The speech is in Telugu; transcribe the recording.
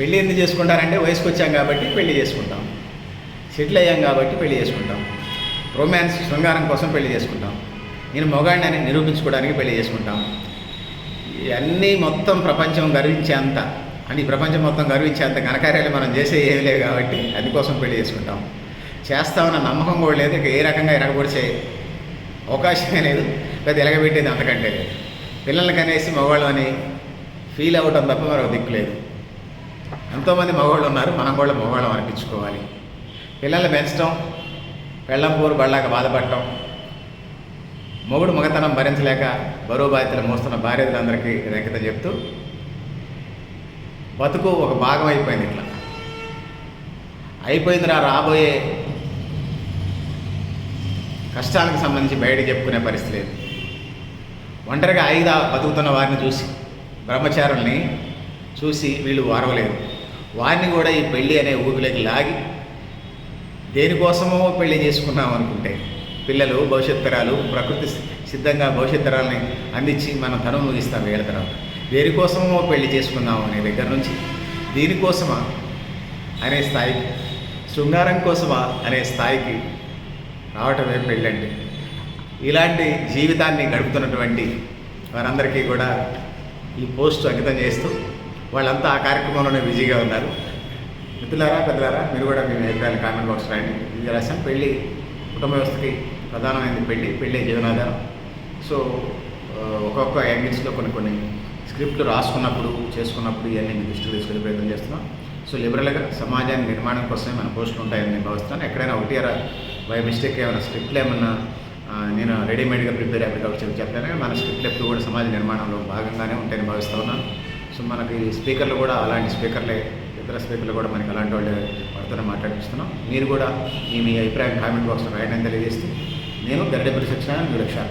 పెళ్ళి ఎందుకు చేసుకుంటారంటే వయసుకు వచ్చాం కాబట్టి పెళ్ళి చేసుకుంటాం. సెటిల్ అయ్యాం కాబట్టి పెళ్ళి చేసుకుంటాం. రొమాన్స్ శృంగారం కోసం పెళ్ళి చేసుకుంటాం. నేను మొగాడిని అని నిరూపించుకోవడానికి పెళ్ళి చేసుకుంటాం. ఇవన్నీ మొత్తం ప్రపంచం గర్వించేంత అని ప్రపంచం మొత్తం గర్వించేంత ఘనకార్యాలు మనం చేసే ఏమి లేవు కాబట్టి అందుకోసం పెళ్ళి చేసుకుంటాం. చేస్తామన్న నమ్మకం కూడా లేదు ఇక ఏ రకంగా ఎరగబడిచే అవకాశమే లేదు. పెద్ద ఎలగబెట్టేది అంతకంటే లేదు. పిల్లల్ని కనేసి మగవాళ్ళు అని ఫీల్ అవ్వటం తప్ప మరొక దిక్కు లేదు. ఎంతోమంది మగవాళ్ళు ఉన్నారు మనం కూడా మగవాళ్ళం అనిపించుకోవాలి. పిల్లల్ని పెంచడం పెళ్ళంపూరు బళ్ళాక బాధపడటం మొగుడు మగతనం భరించలేక బరువు బాధ్యతలు మోస్తున్న భార్యలందరికీ రేఖత చెప్తూ బతుకు ఒక భాగం అయిపోయింది ఇట్లా. అయిపోయిందిరా రాబోయే కష్టాలకు సంబంధించి బయట చెప్పుకునే పరిస్థితి లేదు. ఒంటరిగా ఐదా బతుకుతున్న వారిని చూసి బ్రహ్మచారుల్ని చూసి వీళ్ళు వారవలేరు. వారిని కూడా ఈ పెళ్ళి అనే ఊపిలోకి లాగి దేనికోసమో పెళ్ళి చేసుకున్నాం అనుకుంటే పిల్లలు భవిష్యత్ తరాలు ప్రకృతి సిద్ధంగా భవిష్యత్ తరాలని అందించి మనం ధనం ముగిస్తాం వేల తర్వాత. దేనికోసమో పెళ్ళి చేసుకుందాం అనే దగ్గర నుంచి దీనికోసమా అనే స్థాయికి శృంగారం కోసమా అనే స్థాయికి రావటమే పెళ్ళండి. ఇలాంటి జీవితాన్ని గడుపుతున్నటువంటి వారందరికీ కూడా ఈ పోస్ట్ అంకితం చేస్తూ వాళ్ళంతా ఆ కార్యక్రమంలోనే బిజీగా ఉన్నారు. మిత్రులారా పెద్దలారా మీరు కూడా మీ అభిప్రాయాలు కామెంట్ బాక్స్ రాయండి. ఇది రసం పెళ్ళి కుటుంబ వ్యవస్థకి ప్రధానమైనది పెళ్ళి పెళ్ళి జీవనాధారం. సో ఒక్కొక్క యాంగిల్స్లో కొన్ని కొన్ని స్క్రిప్ట్లు రాసుకున్నప్పుడు చేసుకున్నప్పుడు ఇవన్నీ మీ దృష్టికి తీసుకునే ప్రయత్నం చేస్తున్నాం. సో లిబరల్గా సమాజాన్ని నిర్మాణం కోసమే మన పోస్టులు ఉంటాయని నేను భావిస్తున్నాను. ఎక్కడైనా ఒకటి అరా బై మిస్టేక్ ఏమైనా స్క్రిప్ట్లు ఏమన్నా నేను రెడీమేడ్గా ప్రిపేర్ అయ్యేటప్పుడు చెప్పి చెప్పాను మన స్క్రిప్ట్లు ఎప్పుడు కూడా సమాజ నిర్మాణంలో భాగంగానే ఉంటాయని భావిస్తూ ఉన్నాను. సో మనకి స్పీకర్లు కూడా అలాంటి స్పీకర్లే ఇతర స్పీకర్లు కూడా మనకి అలాంటి వాళ్ళే వారితో మాట్లాడిస్తున్నాం మీరు కూడా మీ మీ అభిప్రాయం కామెంట్ బాక్స్లో రాయడం తెలియజేస్తే నేను గరిడెపల్లి సత్యనారాయణ విలక్షణ